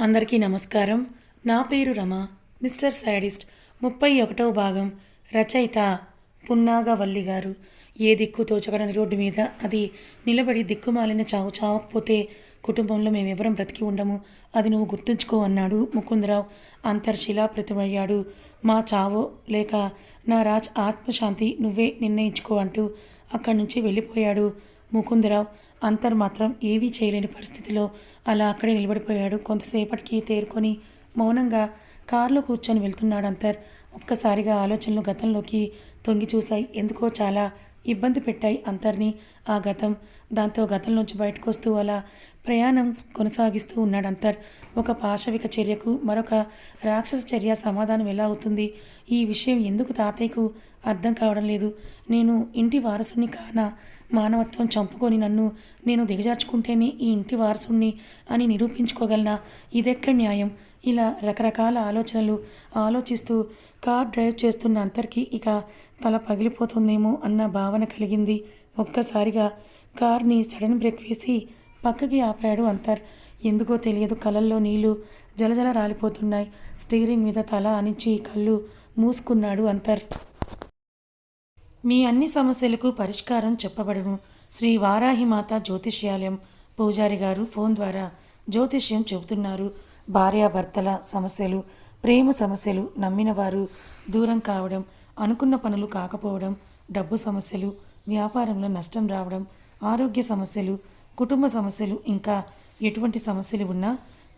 అందరికీ నమస్కారం. నా పేరు రమ. మిస్టర్ సాడిస్ట్ ముప్పై ఒకటవ భాగం రచయిత పున్నాగవల్లి గారు. ఏ దిక్కు తోచకడని రోడ్డు మీద అది నిలబడి దిక్కుమాలిన చావు చావకపోతే కుటుంబంలో మేమెవరం బ్రతికి ఉండము. అది నువ్వు గుర్తుంచుకో అన్నాడు ముకుందరావు. అంతర్శిలాప్రతమయ్యాడు మా చావో లేక నా రాజ్ ఆత్మశాంతి నువ్వే నిర్ణయించుకో అంటూ అక్కడి నుంచి వెళ్ళిపోయాడు ముకుందరావు. అంతర్ మాత్రం ఏవీ చేయలేని పరిస్థితిలో అలా అక్కడే నిలబడిపోయాడు. కొంతసేపటికి తేరుకొని మౌనంగా కారులో కూర్చొని వెళ్తున్నాడు అంతర్. ఒక్కసారిగా ఆలోచనలు గతంలోకి తొంగి చూశాయి. ఎందుకో చాలా ఇబ్బంది పెట్టాయి అంతర్ని. ఆ గతం దాంతో గతంలోంచి బయటకు వస్తూ అలా ప్రయాణం కొనసాగిస్తూ ఉన్నాడు అంతర్. ఒక పాశవిక చర్యకు మరొక రాక్షస చర్య సమాధానం ఎలా అవుతుంది? ఈ విషయం ఎందుకు తాతయ్యకు అర్థం కావడం లేదు. నేను ఇంటి వారసుని కానా? మానవత్వం చంపుకొని నన్ను నేను దిగజార్చుకుంటేనే ఈ ఇంటి వారసుణ్ణి అని నిరూపించుకోగలనా? ఇదెక్కడ న్యాయం? ఇలా రకరకాల ఆలోచనలు ఆలోచిస్తూ కార్ డ్రైవ్ చేస్తున్న అంతర్కి ఇక తల పగిలిపోతుందేమో అన్న భావన కలిగింది. ఒక్కసారిగా కార్ని సడన్ బ్రేక్ వేసి పక్కకి ఆపాడు అంతర్. ఎందుకో తెలియదు కళ్ళల్లో నీళ్ళు జలజల రాలిపోతున్నాయి. స్టీరింగ్ మీద తల అనిచి కళ్ళు మూసుకున్నాడు అంతర్. మీ అన్ని సమస్యలకు పరిష్కారం చెప్పబడును. శ్రీ వారాహిమాత జ్యోతిష్యాలయం పూజారి గారు ఫోన్ ద్వారా జ్యోతిష్యం చెబుతున్నారు. భార్యాభర్తల సమస్యలు ప్రేమ సమస్యలు నమ్మినవారు దూరం కావడం అనుకున్న పనులు కాకపోవడం డబ్బు సమస్యలు వ్యాపారంలో నష్టం రావడం ఆరోగ్య సమస్యలు కుటుంబ సమస్యలు ఇంకా ఎటువంటి సమస్యలు ఉన్నా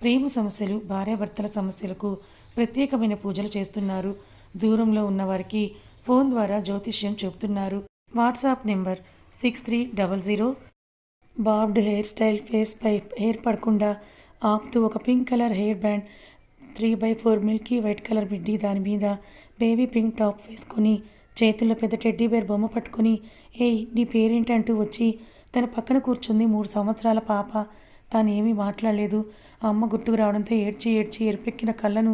ప్రేమ సమస్యలు భార్యాభర్తల సమస్యలకు ప్రత్యేకమైన పూజలు చేస్తున్నారు. దూరంలో ఉన్నవారికి ఫోన్ ద్వారా జ్యోతిష్యం చెబుతున్నారు WhatsApp number six three double zero. Bobbed hair style face పై హెయిర్ పడకుండా ఆపుతూ ఒక pink colour hair band three by four milky white colour బిడ్డి దాని మీద బేబీ పింక్ టాప్ వేసుకొని చేతుల్లో పెద్ద టెడ్డీ బేర్ బొమ్మ పట్టుకుని ఏయ్ నీ పేరేంటి అంటూ వచ్చి తన పక్కన కూర్చుంది మూడు సంవత్సరాల పాప. తాను ఏమీ మాట్లాడలేదు అమ్మ గుర్తుకు రావడంతో ఏడ్చి ఏడ్చి ఎరిపెక్కిన కళ్ళను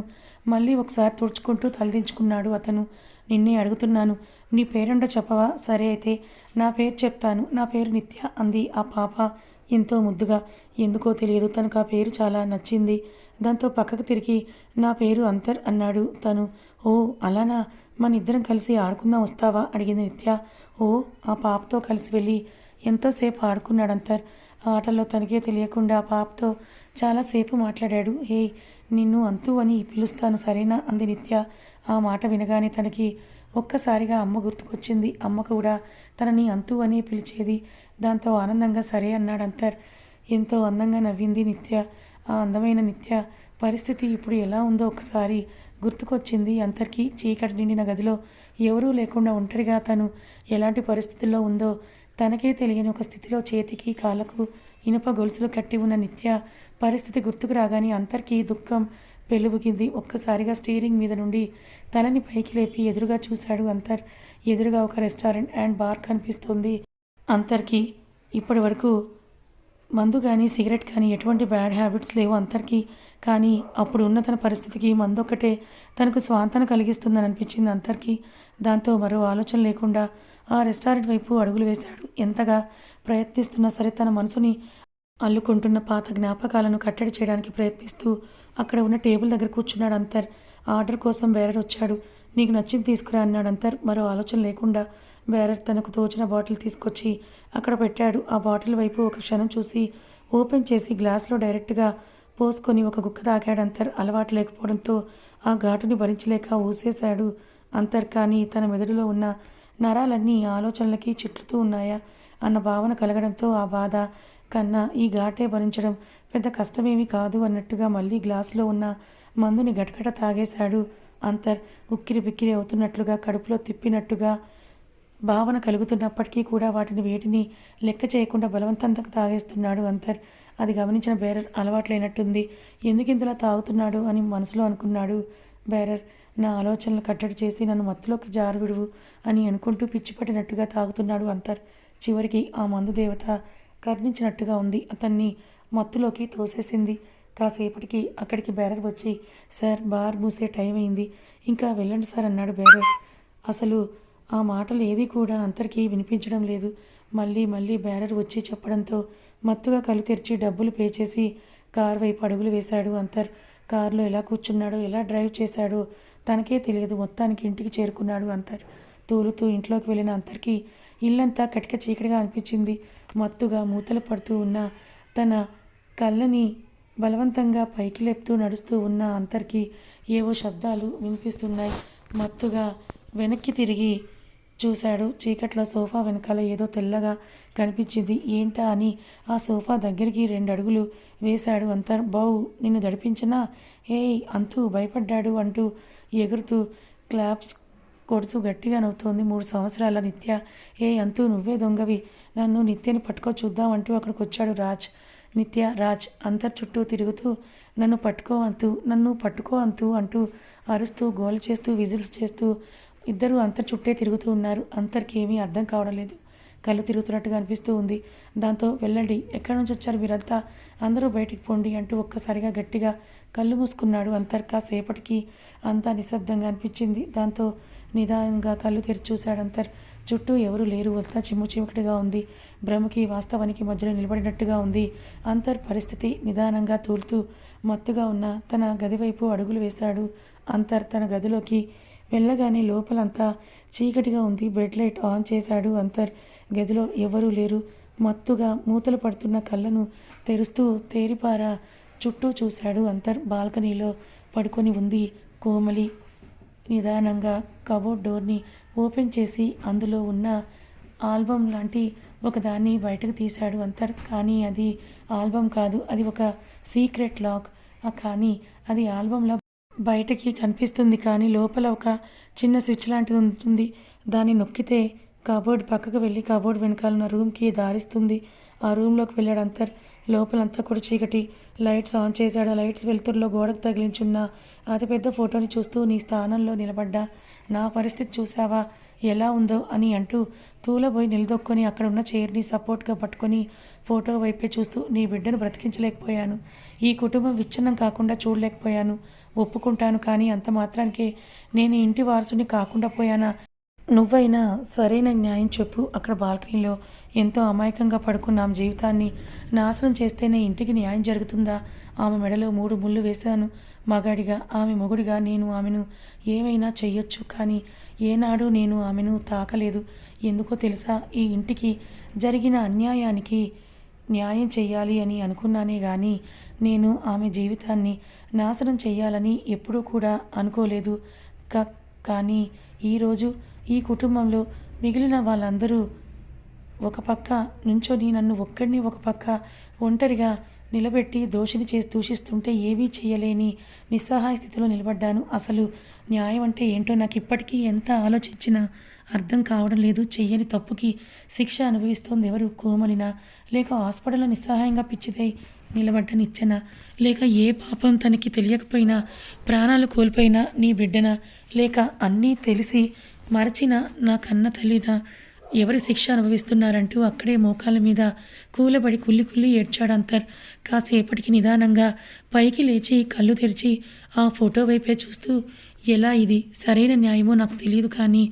మళ్ళీ ఒకసారి తుడుచుకుంటూ తలదించుకున్నాడు అతను. నిన్నే అడుగుతున్నాను. నీ పేరుండో చెప్పవా? సరే అయితే నా పేరు చెప్తాను. నా పేరు నిత్య అంది ఆ పాప ఎంతో ముద్దుగా. ఎందుకో తెలియదు తనకు ఆ పేరు చాలా నచ్చింది. దాంతో పక్కకు తిరిగి నా పేరు అంతర్ అన్నాడు తను. ఓ అలానా? మన ఇద్దరం కలిసి ఆడుకుందాం వస్తావా? అడిగింది నిత్య. ఓ ఆ పాపతో కలిసి వెళ్ళి ఎంతోసేపు ఆడుకున్నాడు అంతర్? ఆ ఆటల్లో తనకే తెలియకుండా ఆ పాపతో చాలాసేపు మాట్లాడాడు. హే నిన్ను అంతు అని పిలుస్తాను సరేనా? అంది నిత్య. ఆ మాట వినగానే తనకి ఒక్కసారిగా అమ్మ గుర్తుకొచ్చింది. అమ్మ కూడా తనని అంతు అని పిలిచేది. దాంతో ఆనందంగా సరే అన్నాడు అంతర్. ఎంతో అందంగా నవ్వింది నిత్య. ఆ అందమైన నిత్య పరిస్థితి ఇప్పుడు ఎలా ఉందో ఒకసారి గుర్తుకొచ్చింది అంతర్కి. చీకటి నిండిన గదిలో ఎవరూ లేకుండా ఒంటరిగా తను ఎలాంటి పరిస్థితుల్లో ఉందో తనకే తెలియని ఒక స్థితిలో చేతికి కాళ్ళకు ఇనుప గొలుసులు కట్టి ఉన్న నిత్య పరిస్థితి గుర్తుకు రాగానే అంతర్కి దుఃఖం పెళ్ళుబుకింది ఒక్కసారిగా స్టీరింగ్ మీద నుండి తలని పైకి లేపి ఎదురుగా చూశాడు అంతర్. ఎదురుగా ఒక రెస్టారెంట్ అండ్ బార్ కనిపిస్తుంది. అంతర్కి ఇప్పటి వరకు మందు కానీ సిగరెట్ కానీ ఎటువంటి బ్యాడ్ హ్యాబిట్స్ లేవు అంతర్కి కానీ అప్పుడు ఉన్న తన పరిస్థితికి మందు ఒక్కటే తనకు స్వాంతన కలిగిస్తుందని అనిపించింది అంతర్కి దాంతో మరో ఆలోచన లేకుండా ఆ రెస్టారెంట్ వైపు అడుగులు వేశాడు. ఎంతగా ప్రయత్నిస్తున్నా సరే తన మనసుని అల్లుకుంటున్న పాత జ్ఞాపకాలను కట్టడి చేయడానికి ప్రయత్నిస్తూ అక్కడ ఉన్న టేబుల్ దగ్గర కూర్చున్నాడు అంతర్. ఆర్డర్ కోసం బేరర్ వచ్చాడు. నీకు నచ్చింది తీసుకురా అన్నాడు అంతర్. మరో ఆలోచన లేకుండా బేరర్ తనకు తోచిన బాటిల్ తీసుకొచ్చి అక్కడ పెట్టాడు. ఆ బాటిల్ వైపు ఒక క్షణం చూసి ఓపెన్ చేసి గ్లాస్లో డైరెక్ట్గా పోసుకొని ఒక గుక్క తాగాడు అంతర్. అలవాటు లేకపోవడంతో ఆ ఘాటుని భరించలేక ఊసేశాడు అంతర్. కానీ తన మెదడులో ఉన్న నరాలన్నీ ఆలోచనలకి చిట్లుతూ ఉన్నాయా అన్న భావన కలగడంతో ఆ బాధ కన్నా ఈ ఘాటే భరించడం పెద్ద కష్టమేమీ కాదు అన్నట్టుగా మళ్ళీ గ్లాసులో ఉన్న మందుని గటగట తాగేశాడు అంతర్ ఉక్కిరి బిక్కిరి అవుతున్నట్లుగా కడుపులో తిప్పినట్టుగా భావన కలుగుతున్నప్పటికీ కూడా వాటిని వేటిని లెక్క చేయకుండా బలవంతంగా తాగేస్తున్నాడు అంతర్. అది గమనించిన బేరర్ అలవాట్లైనట్టుంది. ఎందుకు ఇంతలా తాగుతున్నాడు అని మనసులో అనుకున్నాడు బేరర్. నా ఆలోచనలు కట్టడి చేసి నన్ను మత్తులోకి జారువిడువు అని అనుకుంటూ పిచ్చిపట్టినట్టుగా తాగుతున్నాడు అంతర్. చివరికి ఆ మందు దేవత కర్ణించినట్టుగా ఉంది. అతన్ని మత్తులోకి తోసేసింది. కాసేపటికి అక్కడికి బేరర్ వచ్చి సార్ బార్ మూసే టైం అయింది. ఇంకా వెళ్ళండి సార్ అన్నాడు బేరర్. అసలు ఆ మాటలు ఏది కూడా అందరికీ వినిపించడం లేదు. మళ్ళీ మళ్ళీ బేరర్ వచ్చి చెప్పడంతో మత్తుగా కళ్ళు తెరిచి డబ్బులు పే చేసి కార్ వైపు అడుగులు వేశాడు అంతర్. కారులో ఎలా కూర్చున్నాడో ఎలా డ్రైవ్ చేశాడో తనకే తెలియదు. మొత్తానికి ఇంటికి చేరుకున్నాడు అంతర్. తూలుతూ ఇంట్లోకి వెళ్ళిన అంతర్కి ఇల్లంతా కటిక చీకటిగా అనిపించింది. మత్తుగా మూతలు పడుతూ ఉన్న తన కళ్ళని బలవంతంగా పైకి లేపుతూ నడుస్తూ ఉన్న అంతర్కి ఏవో శబ్దాలు వినిపిస్తున్నాయి. మత్తుగా వెనక్కి తిరిగి చూశాడు. చీకట్లో సోఫా వెనకాల ఏదో తెల్లగా కనిపించింది. ఏంటా అని ఆ సోఫా దగ్గరికి రెండు అడుగులు వేశాడు. అంతర్ బావు నిన్ను దడిపించినా? ఏయ్ అంతూ భయపడ్డాడు అంటూ ఎగురుతూ క్లాప్స్ కొడుతూ గట్టిగా నవ్వుతోంది. మూడు సంవత్సరాల నిత్య. ఏ అంతూ నువ్వే దొంగవి. నన్ను నిత్యని పట్టుకో చూద్దాం అంటూ అక్కడికి వచ్చాడు రాజ్. నిత్య రాజ్ అంతర్ చుట్టూ తిరుగుతూ నన్ను పట్టుకో అంతూ నన్ను పట్టుకో అంతూ అంటూ అరుస్తూ గోల్ చేస్తూ విజిల్స్ చేస్తూ ఇద్దరు అంతర్ చుట్టే తిరుగుతూ ఉన్నారు. అంతర్కి ఏమీ అర్థం కావడం లేదు. కళ్ళు తిరుగుతున్నట్టుగా అనిపిస్తూ ఉంది. దాంతో వెళ్ళండి ఎక్కడి నుంచి వచ్చారు మీరంతా? అందరూ బయటికి పోండి అంటూ ఒక్కసారిగా గట్టిగా కళ్ళు మూసుకున్నాడు అంతర్. కాసేపటికి అంతా నిశ్శబ్దంగా అనిపించింది. దాంతో నిదానంగా కళ్ళు తెరిచి చూశాడు అంతర్. చుట్టూ ఎవరు లేరు. అంతా చిమ్ము చీమకటిగా ఉంది. భ్రమకి వాస్తవానికి మధ్యలో నిలబడినట్టుగా ఉంది. అంతర్ పరిస్థితి నిదానంగా తూలుతూ మత్తుగా ఉన్న తన గది వైపు అడుగులు వేశాడు. అంతర్ తన గదిలోకి వెళ్ళగానే లోపలంతా చీకటిగా ఉంది. బెడ్ లైట్ ఆన్ చేశాడు అంతర్. గదిలో ఎవరూ లేరు. మత్తుగా మూతలు పడుతున్న కళ్ళను తెరుస్తూ తేరిపార చుట్టూ చూశాడు అంతర్. బాల్కనీలో పడుకొని ఉంది కోమలి. నిదానంగా కబోర్డ్ డోర్ని ఓపెన్ చేసి అందులో ఉన్న ఆల్బమ్ లాంటి ఒకదాన్ని బయటకు తీశాడు అంతర్. కానీ అది ఆల్బమ్ కాదు అది ఒక సీక్రెట్ లాక్. కానీ అది ఆల్బంలా బయటకి కనిపిస్తుంది కానీ లోపల ఒక చిన్న స్విచ్ లాంటిది ఉంటుంది. దాన్ని నొక్కితే కబోర్డ్ పక్కకు వెళ్ళి కబోర్డ్ వెనకాలన్న రూమ్కి దారిస్తుంది. ఆ రూమ్లోకి వెళ్ళాడు అంతర్. లోపలంతా కూడా చీకటి. లైట్స్ ఆన్ చేశాడు. ఆ లైట్స్ వెలుతురులో గోడకు తగిలించున్న అతిపెద్ద ఫోటోని చూస్తూ నీ స్థానంలో నిలబడ్డా. నా పరిస్థితి చూసావా ఎలా ఉందో అని అంటూ తూలబోయి నిలదొక్కొని అక్కడ ఉన్న చైర్ని సపోర్ట్గా పట్టుకొని ఫోటో వైపే చూస్తూ నీ బిడ్డను బ్రతికించలేకపోయాను. ఈ కుటుంబం విచ్ఛిన్నం కాకుండా చూడలేకపోయాను. ఒప్పుకుంటాను కానీ అంత మాత్రానికే నేను ఇంటి వారసుని కాకుండా పోయానా? నువ్వైనా సరైన న్యాయం చెప్పు. అక్కడ బాల్కనీలో ఎంతో అమాయకంగా పడుకున్నాం జీవితాన్ని. నాశనం చేస్తేనే ఇంటికి న్యాయం జరుగుతుందా? ఆమె మెడలో మూడు ముళ్ళు వేశాను. మగాడిగా ఆమె మొగుడిగా నేను ఆమెను ఏమైనా చెయ్యొచ్చు కానీ ఏనాడు నేను ఆమెను తాకలేదు. ఎందుకో తెలుసా? ఈ ఇంటికి జరిగిన అన్యాయానికి న్యాయం చేయాలి అని అనుకున్నానే కానీ నేను ఆమె జీవితాన్ని నాశనం చేయాలని ఎప్పుడూ కూడా అనుకోలేదు. క కానీ ఈరోజు ఈ కుటుంబంలో మిగిలిన వాళ్ళందరూ ఒక పక్క నుంచొని నన్ను ఒక్కడిని ఒక పక్క ఒంటరిగా నిలబెట్టి దోషిని చేసి దూషిస్తుంటే ఏవీ చేయలేని నిస్సహాయ స్థితిలో నిలబడ్డాను. అసలు న్యాయం అంటే ఏంటో నాకు ఇప్పటికీ ఎంత ఆలోచించినా అర్థం కావడం లేదు. చెయ్యని తప్పుకి శిక్ష అనుభవిస్తోంది ఎవరు? కోమలినా? లేక హాస్పిటల్లో నిస్సహాయంగా పిచ్చిదై నిలబడ్డ నిచ్చెన? లేక ఏ పాపం తనకి తెలియకపోయినా ప్రాణాలు కోల్పోయినా నీ బిడ్డనా? లేక అన్నీ తెలిసి మరచిన నా కన్న తల్లిన ఎవరి శిక్ష అనుభవిస్తున్నారంటూ అక్కడే మోకాల మీద కూలబడి కుల్లి కుల్లి ఏడ్చాడు అంతర్ కాసేపటికి నిదానంగా పైకి లేచి కళ్ళు తెరిచి ఆ ఫోటో వైపే చూస్తూ ఎలా ఇది? సరైన న్యాయమో నాకు తెలియదు కానీ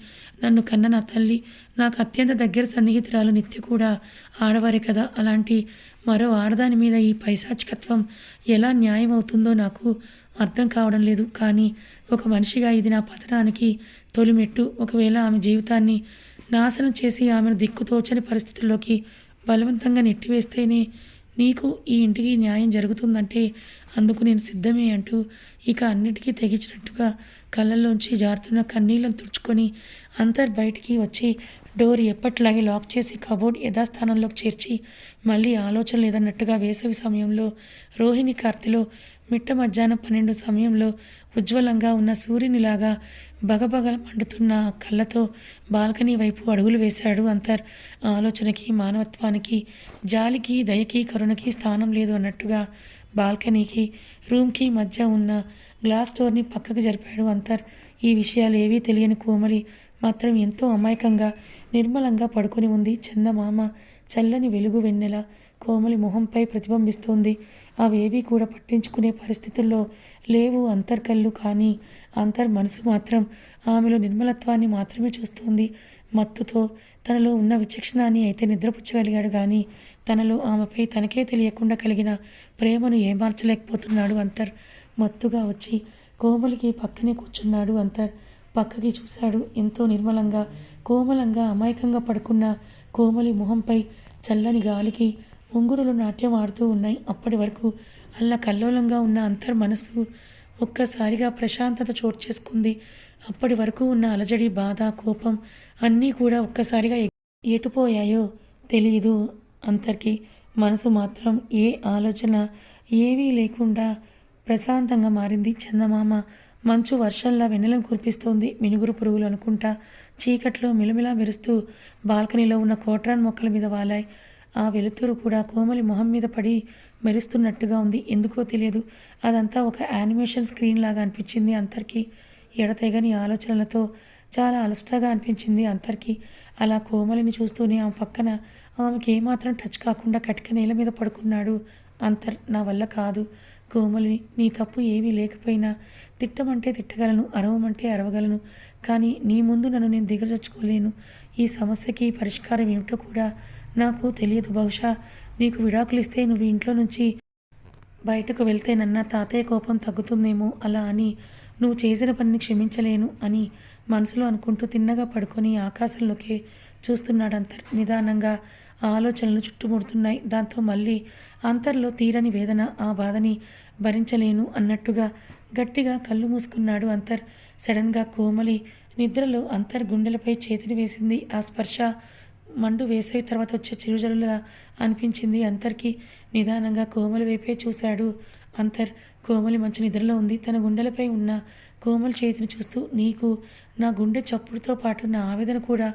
నన్ను కన్న నా తల్లి నాకు అత్యంత దగ్గర సన్నిహితురాలు నిత్య కూడా ఆడవారే కదా. అలాంటి మరో ఆడదాని మీద ఈ పైశాచికత్వం ఎలా న్యాయం అవుతుందో నాకు అర్థం కావడం లేదు. కానీ ఒక మనిషిగా ఇది నా పతనానికి తొలిమెట్టు. ఒకవేళ ఆమె జీవితాన్ని నాశనం చేసి ఆమెను దిక్కుతోచని పరిస్థితుల్లోకి బలవంతంగా నెట్టివేస్తేనే నీకు ఈ ఇంటికి న్యాయం జరుగుతుందంటే అందుకు నేను సిద్ధమే అంటూ ఇక అన్నిటికీ తెగించినట్టుగా కళ్ళల్లోంచి జారుతున్న కన్నీళ్ళను తుడుచుకొని అంతర్ బయటికి వచ్చి డోర్ ఎప్పట్లాగే లాక్ చేసి కబోర్డ్ యథాస్థానంలోకి చేర్చి మళ్ళీ ఆలోచన లేదన్నట్టుగా వేసవి సమయంలో రోహిణి కార్తెలో మిట్ట మధ్యాహ్నం పన్నెండు సమయంలో ఉజ్వలంగా ఉన్న సూర్యునిలాగా బగబగల మండుతున్న కళ్ళతో బాల్కనీ వైపు అడుగులు వేశాడు అంతర్. ఆలోచనకి మానవత్వానికి జాలికి దయకి కరుణకి స్థానం లేదు అన్నట్టుగా బాల్కనీకి రూమ్కి మధ్య ఉన్న గ్లాస్ డోర్ని పక్కకు జరిపాడు అంతర్. ఈ విషయాలు ఏవీ తెలియని కోమలి మాత్రం ఎంతో అమాయకంగా నిర్మలంగా పడుకొని ఉంది. చందమామ చల్లని వెలుగు వెన్నెల కోమలి మొహంపై ప్రతిబింబిస్తోంది. అవేవీ కూడా పట్టించుకునే పరిస్థితుల్లో లేవు అంతర్కళ్ళు కానీ. అంతర్ మనసు మాత్రం ఆమెలో నిర్మలత్వాన్ని మాత్రమే చూస్తోంది. మత్తుతో తనలో ఉన్న విచక్షణాన్ని అయితే నిద్రపుచ్చగలిగాడు కానీ తనలో ఆమెపై తనకే తెలియకుండా కలిగిన ప్రేమను ఏమార్చలేకపోతున్నాడు అంతర్. మత్తుగా వచ్చి కోమలికి పక్కనే కూర్చున్నాడు అంతర్. పక్కకి చూశాడు ఎంతో నిర్మలంగా కోమలంగా అమాయకంగా పడుకున్న కోమలి మొహంపై చల్లని గాలికి ఉంగురులు నాట్యం ఆడుతూ ఉన్నాయి. అప్పటి వరకు అలా కల్లోలంగా ఉన్న అంతర్ మనసు ఒక్కసారిగా ప్రశాంతత చోటు చేసుకుంది. అప్పటి వరకు ఉన్న అలజడి బాధ కోపం అన్నీ కూడా ఒక్కసారిగా ఎటుపోయాయో తెలియదు అంతర్కి. మనసు మాత్రం ఏ ఆలోచన ఏవీ లేకుండా ప్రశాంతంగా మారింది. చందమామ మంచు వర్షంలా వెన్నెలను కురిపిస్తోంది. మినుగురు పురుగులు అనుకుంటా చీకట్లో మిలమిలా మెరుస్తూ బాల్కనీలో ఉన్న కోట్రాన్ మొక్కల మీద వాలాయి. ఆ వెలుతురు కూడా కోమలి మొహం మీద పడి మెరుస్తున్నట్టుగా ఉంది. ఎందుకో తెలియదు. అదంతా ఒక యానిమేషన్ స్క్రీన్ లాగా అనిపించింది అంతర్కి. ఎడతెగని ఆలోచనలతో చాలా అలసటగా అనిపించింది అంతర్కి. అలా కోమలిని చూస్తూనే ఆమె పక్కన ఆమెకి ఏమాత్రం టచ్ కాకుండా కటిక నేల మీద పడుకున్నాడు అంతర్. నా వల్ల కాదు. కోమలిని నీ తప్పు ఏమీ లేకపోయినా తిట్టమంటే తిట్టగలను అరవమంటే అరవగలను. కానీ నీ ముందు నన్ను నేను దిగజచ్చుకోలేను ఈ సమస్యకి పరిష్కారం ఏమిటో కూడా నాకు తెలియదు. బహుశా నీకు విడాకులు ఇస్తే నువ్వు ఇంట్లో నుంచి బయటకు వెళ్తేనన్నా తాతయ్య కోపం తగ్గుతుందేమో అలా అని నువ్వు చేసిన పనిని క్షమించలేను అని మనసులో అనుకుంటూ తిన్నగా పడుకొని ఆకాశంలోకి చూస్తున్నాడు అంతర్ నిదానంగా. ఆ ఆలోచనలు చుట్టుముడుతున్నాయి. దాంతో మళ్ళీ అంతర్లో తీరని వేదన ఆ బాధని భరించలేను అన్నట్టుగా గట్టిగా కళ్ళు మూసుకున్నాడు అంతర్. సడన్గా కోమలి నిద్రలో అంతర్ గుండెలపై చేతిని వేసింది. ఆ స్పర్శ మండు వేసవి తర్వాత వచ్చే చిరుజలులా అనిపించింది. అంతర్కి నిదానంగా కోమలి వైపే చూశాడు. అంతర్ కోమలి మంచి నిద్రలో ఉంది. తన గుండెలపై ఉన్న కోమలి చేతిని చూస్తూ నీకు నా గుండె చప్పుడుతో పాటు నా ఆవేదన కూడా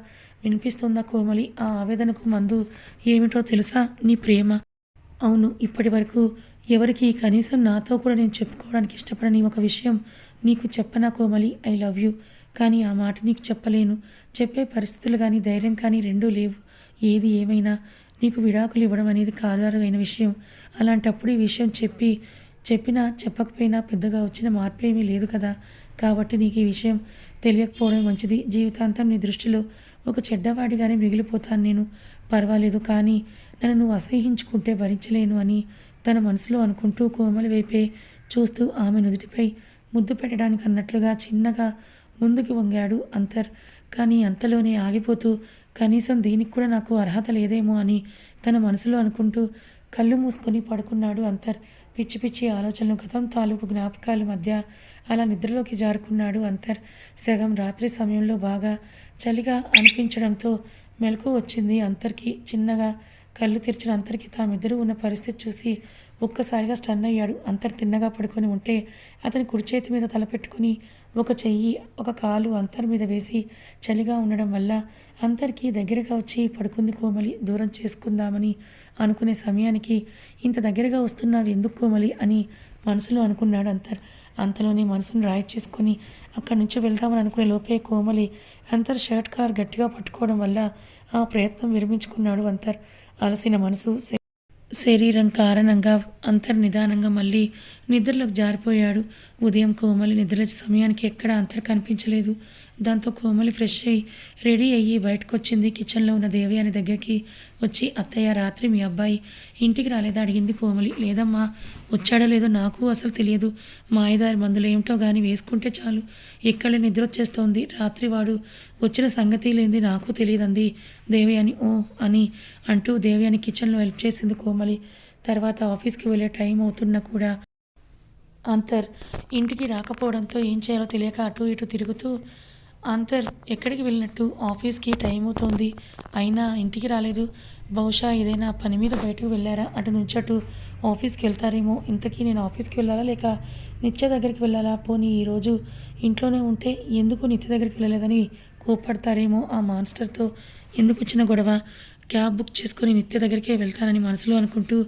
వినిపిస్తుందా కోమలి? ఆ ఆవేదనకు మందు ఏమిటో తెలుసా? నీ ప్రేమ. అవును ఇప్పటి వరకు ఎవరికి కనీసం నాతో కూడా నేను చెప్పుకోవడానికి ఇష్టపడని ఒక విషయం నీకు చెప్పనా కోమలి? I love you. కానీ ఆ మాట నీకు చెప్పలేను. చెప్పే పరిస్థితులు కానీ ధైర్యం కానీ రెండూ లేవు. ఏది ఏమైనా నీకు విడాకులు ఇవ్వడం అనేది కారారు అయిన విషయం. అలాంటప్పుడు ఈ విషయం చెప్పి చెప్పినా చెప్పకపోయినా పెద్దగా వచ్చిన మార్పు ఏమీ లేదు కదా. కాబట్టి నీకు ఈ విషయం తెలియకపోవడం మంచిది. జీవితాంతం నీ దృష్టిలో ఒక చెడ్డవాడిగానే మిగిలిపోతాను నేను. పర్వాలేదు కానీ నన్ను నువ్వు అసహించుకుంటే భరించలేను అని తన మనసులో అనుకుంటూ కోమలి వైపే చూస్తూ ఆమె నుదుటిపై ముద్దు పెట్టడానికి అన్నట్లుగా చిన్నగా ముందుకు వంగాడు అంతర్. కానీ అంతలోనే ఆగిపోతూ కనీసం దీనికి కూడా నాకు అర్హత లేదేమో అని తన మనసులో అనుకుంటూ కళ్ళు మూసుకొని పడుకున్నాడు అంతర్. పిచ్చి పిచ్చి ఆలోచనలు గతం తాలూకు జ్ఞాపకాల మధ్య అలా నిద్రలోకి జారుకున్నాడు అంతర్. సగం రాత్రి సమయంలో బాగా చలిగా అనిపించడంతో మెలకు వచ్చింది అంతర్కి. చిన్నగా కళ్ళు తెరిచిన అంతర్కి తామిద్దరూ ఉన్న పరిస్థితి చూసి ఒక్కసారిగా స్టన్ అయ్యాడు. అంతర్ తిన్నగా పడుకొని ఉంటే అతని కుడి చేతి మీద తలపెట్టుకుని ఒక చెయ్యి ఒక కాలు అంతర్ మీద వేసి చలిగా ఉండడం వల్ల అంతర్కి దగ్గరగా వచ్చి పడుకుంది కోమలి. దూరం చేసుకుందామని అనుకునే సమయానికి ఇంత దగ్గరగా వస్తున్నావు ఎందుకు కోమలి అని మనసులో అనుకున్నాడు అంతర్. అంతలోనే మనసును రాయి చేసుకొని అక్కడి నుంచి వెళ్దామని అనుకునే లోపే కోమలి అంతర్ షర్ట్ కలర్ గట్టిగా పట్టుకోవడం వల్ల ఆ ప్రయత్నం విరమించుకున్నాడు అంతర్. అలసిన మనసు శరీరం కారణంగా అంతర్ నిదానంగా మళ్ళీ నిద్రలోకి జారిపోయాడు. ఉదయం కోమలి నిద్ర సమయానికి ఎక్కడ అంతర్ కనిపించలేదు. దాంతో కోమలి ఫ్రెష్ అయ్యి రెడీ అయ్యి బయటకు వచ్చింది కిచెన్లో ఉన్న దేవి దగ్గరికి వచ్చి అత్తయ్య రాత్రి మీ అబ్బాయి ఇంటికి రాలేదా? అడిగింది కోమలి. లేదమ్మా వచ్చాడో లేదో నాకు అసలు తెలియదు. మాయదారి మందులు ఏమిటో కానీ వేసుకుంటే చాలు. ఇక్కడ నిద్ర వచ్చేస్తోంది రాత్రి వాడు వచ్చిన సంగతి లేనిది నాకు తెలియదంది దేవి అని ఓ అని అంటూ దేవి అని కిచెన్లో హెల్ప్ చేసింది కోమలి. తర్వాత ఆఫీస్కి వెళ్ళే టైం అవుతున్నా కూడా అంతర్ ఇంటికి రాకపోవడంతో ఏం చేయాలో తెలియక అటు ఇటు తిరుగుతూ అంతర్ ఎక్కడికి వెళ్ళినట్టు ఆఫీస్కి టైం అవుతుంది. అయినా ఇంటికి రాలేదు. బహుశా ఏదైనా పని మీద బయటకు వెళ్ళారా? అటు నుంచి అటు ఆఫీస్కి వెళ్తారేమో. ఇంతకీ నేను ఆఫీస్కి వెళ్ళాలా లేక నిత్య దగ్గరికి వెళ్ళాలా? పోనీ ఈరోజు ఇంట్లోనే ఉంటే ఎందుకు నిత్య దగ్గరికి వెళ్ళలేదని కోప్పడతారేమో ఆ మాన్స్టర్తో. ఎందుకు వచ్చిన గొడవ? క్యాబ్ బుక్ చేసుకుని నిత్య దగ్గరికే వెళ్తానని మనసులో అనుకుంటూ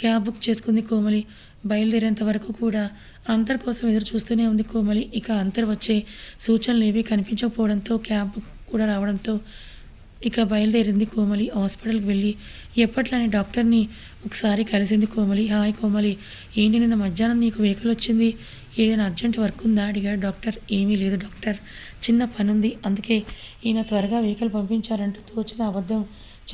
క్యాబ్ బుక్ చేసుకుంది కోమలి. బయలుదేరేంత వరకు కూడా అంతర్ కోసం ఎదురు చూస్తూనే ఉంది కోమలి. ఇక అంతర్ వచ్చే సూచనలు ఏవీ కనిపించకపోవడంతో క్యాబ్ బుక్ కూడా రావడంతో ఇక బయలుదేరింది కోమలి. హాస్పిటల్కి వెళ్ళి ఎప్పట్లానే డాక్టర్ని ఒకసారి కలిసింది కోమలి. హాయ్ కోమలి. ఏంటి నిన్న మధ్యాహ్నం నీకు వెహికల్ వచ్చింది? ఏదైనా అర్జెంట్ వర్క్ ఉందా? అడిగాడు డాక్టర్. ఏమీ లేదు డాక్టర్. చిన్న పని ఉంది అందుకే ఈయన త్వరగా వెహికల్ పంపించారంటూ తోచిన అబద్ధం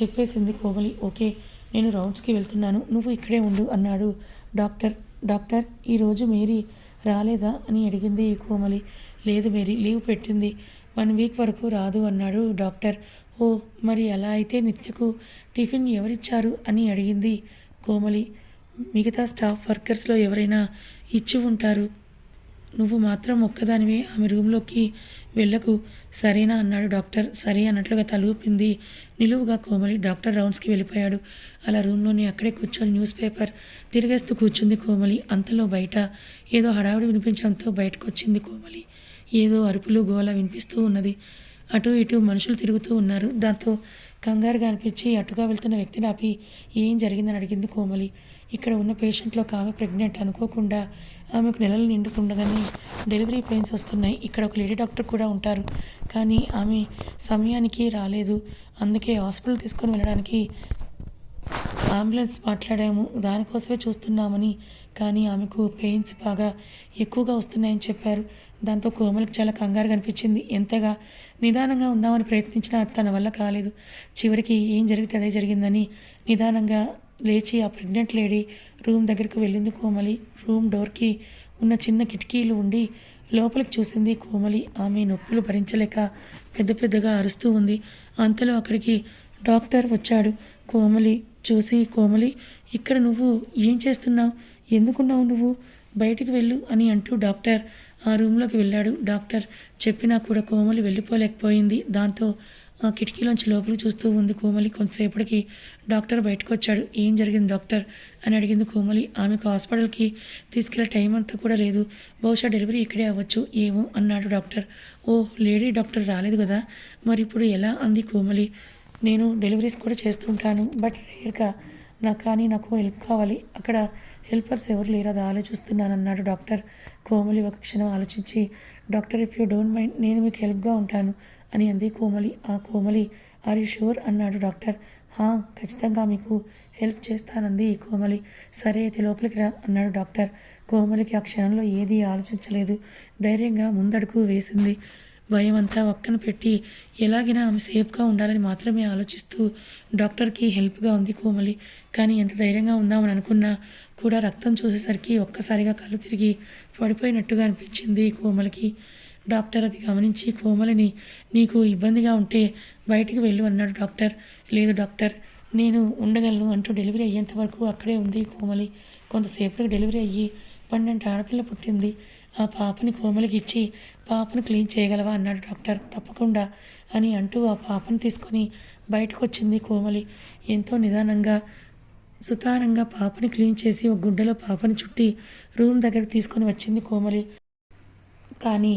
చెప్పేసింది కోమలి. ఓకే నేను రౌండ్స్కి వెళ్తున్నాను. నువ్వు ఇక్కడే ఉండు అన్నాడు డాక్టర్. డాక్టర్ ఈరోజు మేరీ రాలేదా? అని అడిగింది కోమలి. లేదు మేరీ లీవ్ పెట్టింది. వన్ వీక్ వరకు రాదు అన్నాడు డాక్టర్. ఓ మరి అలా అయితే నిత్యకు టిఫిన్ ఎవరిచ్చారు? అని అడిగింది కోమలి. మిగతా స్టాఫ్ వర్కర్స్లో ఎవరైనా ఇచ్చి ఉంటారు. నువ్వు మాత్రం ఒక్కదానివే ఆమె రూమ్లోకి వెళ్ళకు. సరేనా అన్నాడు డాక్టర్. సరే అన్నట్లుగా తలూపింది నిలువుగా కోమలి డాక్టర్ రౌండ్స్కి వెళ్ళిపోయాడు. అలా రూమ్లోని అక్కడే కూర్చొని న్యూస్ పేపర్ తిరిగేస్తూ కూర్చుంది కోమలి. అంతలో బయట ఏదో హడావుడి వినిపించడంతో బయటకు వచ్చింది కోమలి. ఏదో అరుపులు గోల వినిపిస్తూ ఉన్నది. అటు ఇటు మనుషులు తిరుగుతూ ఉన్నారు. దాంతో కంగారుగా అనిపించి అటుగా వెళ్తున్న వ్యక్తిని ఆపి ఏం జరిగిందని అడిగింది కోమలి. ఇక్కడ ఉన్న పేషెంట్లో ఒక ఆమె ప్రెగ్నెంట్ అనుకోకుండా ఆమెకు నెలలు నిండుకుండగానే డెలివరీ పెయిన్స్ వస్తున్నాయి. ఇక్కడ ఒక లేడీ డాక్టర్ కూడా ఉంటారు. కానీ ఆమె సమయానికి రాలేదు. అందుకే హాస్పిటల్ తీసుకొని వెళ్ళడానికి అంబులెన్స్ మాట్లాడాము. దానికోసమే చూస్తున్నామని. కానీ ఆమెకు పెయిన్స్ బాగా ఎక్కువగా వస్తున్నాయని చెప్పారు. దాంతో కోమలకు చాలా కంగారు కనిపించింది ఎంతగా నిదానంగా ఉందామని ప్రయత్నించినా తన వల్ల కాలేదు. చివరికి ఏం జరిగితే అదే జరిగిందని నిదానంగా లేచి ఆ ప్రెగ్నెంట్ లేడీ రూమ్ దగ్గరికి వెళ్ళింది కోమలి. రూమ్ డోర్కి ఉన్న చిన్న కిటికీలు ఉండి లోపలికి చూసింది కోమలి. ఆమె నొప్పులు భరించలేక పెద్ద పెద్దగా అరుస్తూ ఉంది. అంతలో అక్కడికి డాక్టర్ వచ్చాడు. కోమలి చూసి కోమలి ఇక్కడ నువ్వు ఏం చేస్తున్నావు? ఎందుకున్నావు నువ్వు? బయటికి వెళ్ళు అని అంటూ డాక్టర్ ఆ రూమ్లోకి వెళ్ళాడు. డాక్టర్ చెప్పినా కూడా కోమలి వెళ్ళిపోలేకపోయింది. దాంతో కిటికీలోంచి లోపలికి చూస్తూ ఉంది కోమలి. కొంతసేపటికి డాక్టర్ బయటకు వచ్చాడు ఏం జరిగింది డాక్టర్? అని అడిగింది కోమలి. ఆమెకు హాస్పిటల్కి తీసుకెళ్ళే టైం అంతా కూడా లేదు. బహుశా డెలివరీ ఇక్కడే అవ్వచ్చు. ఏమో అన్నాడు డాక్టర్. ఓ లేడీ డాక్టర్ రాలేదు కదా? మరి ఇప్పుడు ఎలా? అంది కోమలి. నేను డెలివరీస్ కూడా చేస్తుంటాను బట్ రేర్గా నాకు కానీ నాకు హెల్ప్ కావాలి. అక్కడ హెల్పర్స్ ఎవరు లేరు అది ఆలోచిస్తున్నాను అన్నాడు డాక్టర్. కోమలి ఒక క్షణం ఆలోచించి doctor if you don't mind నేను మీకు హెల్ప్గా ఉంటాను. అని అంది కోమలి. ఆ కోమలి ఆర్ యూ షూర్ అన్నాడు డాక్టర్. హా ఖచ్చితంగా మీకు హెల్ప్ చేస్తానంది కోమలి. సరే అయితే లోపలికి రా అన్నాడు డాక్టర్. కోమలికి ఆ క్షణంలో ఏదీ ఆలోచించలేదు. ధైర్యంగా ముందడుగు వేసింది. భయం అంతా ఒక్కన పెట్టి ఎలాగైనా ఆమె సేఫ్గా ఉండాలని మాత్రమే ఆలోచిస్తూ డాక్టర్కి హెల్ప్గా ఉంది కోమలి. కానీ ఎంత ధైర్యంగా ఉందామని అనుకున్నా కూడా రక్తం చూసేసరికి ఒక్కసారిగా కళ్ళు తిరిగి పడిపోయినట్టుగా అనిపించింది కోమలికి. డాక్టర్ అది గమనించి కోమలిని నీకు ఇబ్బందిగా ఉంటే బయటికి వెళ్ళు అన్నాడు డాక్టర్. లేదు డాక్టర్ నేను ఉండగలను అంటూ డెలివరీ అయ్యేంత వరకు అక్కడే ఉంది కోమలి. కొంతసేపటికి డెలివరీ అయ్యి పన్నెండు ఆడపిల్ల పుట్టింది. ఆ పాపని కోమలికి ఇచ్చి పాపను క్లీన్ చేయగలవా అన్నాడు డాక్టర్. తప్పకుండా అని అంటూ ఆ పాపను తీసుకొని బయటకు వచ్చింది కోమలి. ఎంతో నిదానంగా సుతారంగా పాపని క్లీన్ చేసి ఒక గుడ్డలో పాపని చుట్టి రూమ్ దగ్గరికి తీసుకొని వచ్చింది కోమలి. కానీ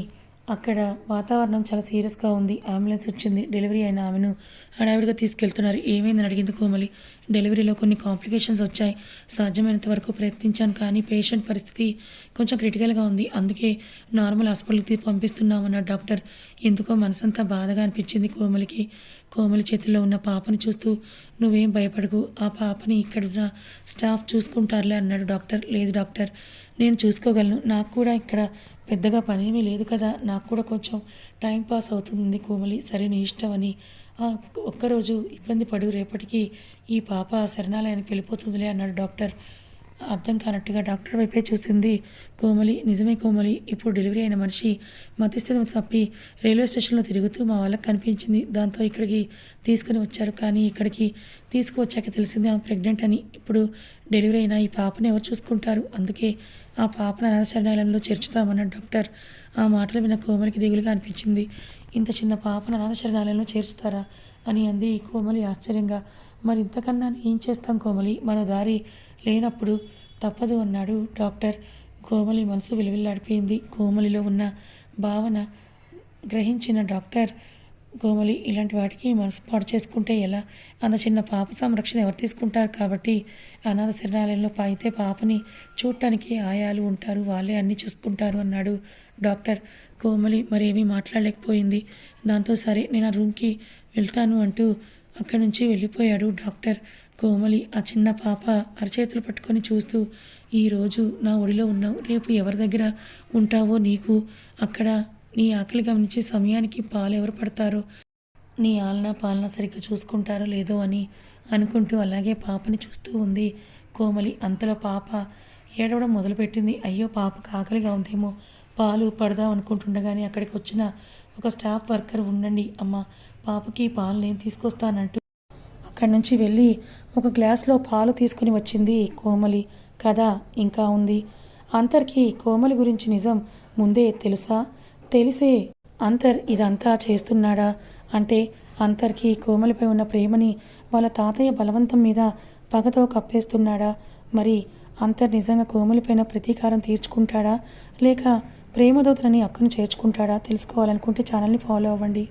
అక్కడ వాతావరణం చాలా సీరియస్గా ఉంది. అంబులెన్స్ వచ్చింది. డెలివరీ అయిన ఆమెను హడావిడిగా తీసుకెళ్తున్నారు. ఏమైందని అడిగింది కోమలి. డెలివరీలో కొన్ని కాంప్లికేషన్స్ వచ్చాయి. సాధ్యమైనంత వరకు ప్రయత్నించాను కానీ పేషెంట్ పరిస్థితి కొంచెం క్రిటికల్గా ఉంది. అందుకే నార్మల్ హాస్పిటల్కి పంపిస్తున్నామన్న డాక్టర్ ఎందుకో మనసంతా బాధగా అనిపించింది కోమలికి. కోమలి చేతిలో ఉన్న పాపని చూస్తూ నువ్వేం భయపడకు. ఆ పాపని ఇక్కడున్న స్టాఫ్ చూసుకుంటారులే అన్నాడు డాక్టర్. లేదు డాక్టర్ నేను చూసుకోగలను. నాకు కూడా ఇక్కడ పెద్దగా పనేమీ లేదు కదా. నాకు కూడా కొంచెం టైం పాస్ అవుతుంది కోమలి. సరే నీ ఇష్టమని ఒక్కరోజు ఇబ్బంది పడు రేపటికి ఈ పాప శరణాలయానికి వెళ్ళిపోతుందిలే అన్నాడు డాక్టర్. అర్థం కానట్టుగా డాక్టర్ వైపే చూసింది కోమలి. నిజమే కోమలి ఇప్పుడు డెలివరీ అయిన మనిషి మతిస్థితి తప్పి రైల్వే స్టేషన్లో తిరుగుతూ మా వాళ్ళకి కనిపించింది. దాంతో ఇక్కడికి తీసుకుని వచ్చారు కానీ ఇక్కడికి తీసుకువచ్చాక తెలిసింది ఆమె ప్రెగ్నెంట్ అని. ఇప్పుడు డెలివరీ అయిన ఈ పాపని ఎవరు చూసుకుంటారు? అందుకే ఆ పాపను అనాథశరణాలయంలో చేర్చుతామన్న డాక్టర్. ఆ మాటలు విన్న కోమలికి దిగులుగా అనిపించింది. ఇంత చిన్న పాపను అనాథశరణాలయంలో చేర్చుతారా? అని అంది కోమలి ఆశ్చర్యంగా. మరి ఇంతకన్నా ఏం చేస్తాం కోమలి మన దారి లేనప్పుడు తప్పదు అన్నాడు డాక్టర్. కోమలి మనసు విలువిల్లాడిపోయింది. కోమలిలో ఉన్న భావన గ్రహించిన డాక్టర్ కోమలి ఇలాంటి వాటికి మనసు పాడు చేసుకుంటే ఎలా? అన్న చిన్న పాప సంరక్షణ ఎవరు తీసుకుంటారు కాబట్టి అనాథ శరణాలయంలో అయితే పాపని చూడటానికి ఆయాలు ఉంటారు వాళ్ళే అన్నీ చూసుకుంటారు అన్నాడు డాక్టర్. కోమలి మరేమీ మాట్లాడలేకపోయింది. దాంతో సరే నేను ఆ రూమ్కి వెళ్తాను అంటూ అక్కడి నుంచి వెళ్ళిపోయాడు డాక్టర్. కోమలి ఆ చిన్న పాప అరచేతులు పట్టుకొని చూస్తూ ఈరోజు నా ఒడిలో ఉన్నావు రేపు ఎవరి దగ్గర ఉంటావో నీకు అక్కడ నీ ఆకలి గమనించి సమయానికి పాలు ఎవరు పడతారో? నీ ఆలన పాలన సరిగ్గా చూసుకుంటారో లేదో అని అనుకుంటూ అలాగే పాపని చూస్తూ ఉంది కోమలి. అంతలో పాప ఏడవడం మొదలుపెట్టింది. అయ్యో పాపకు ఆకలిగా ఉందేమో. పాలు పడదాం అనుకుంటుండగానే అక్కడికి వచ్చిన ఒక స్టాఫ్ వర్కర్ ఉండండి అమ్మ పాపకి పాలు నేను తీసుకొస్తానంటూ అక్కడి నుంచి వెళ్ళి ఒక గ్లాస్లో పాలు తీసుకుని వచ్చింది కోమలి. కథ ఇంకా ఉంది. అంతర్కి కోమలి గురించి నిజం ముందే తెలుసా? తెలిసే అంతర్ ఇదంతా చేస్తున్నాడా? అంటే అంతర్కి కోమలిపై ఉన్న ప్రేమని వాళ్ళ తాతయ్య బలవంతం మీద పగతో కప్పేస్తున్నాడా? మరి అంతర్ నిజంగా కోమలిపైన ప్రతీకారం తీర్చుకుంటాడా? లేక ప్రేమదోతులని అక్కను చేర్చుకుంటాడా? తెలుసుకోవాలనుకుంటే ఛానల్ని ఫాలో అవ్వండి.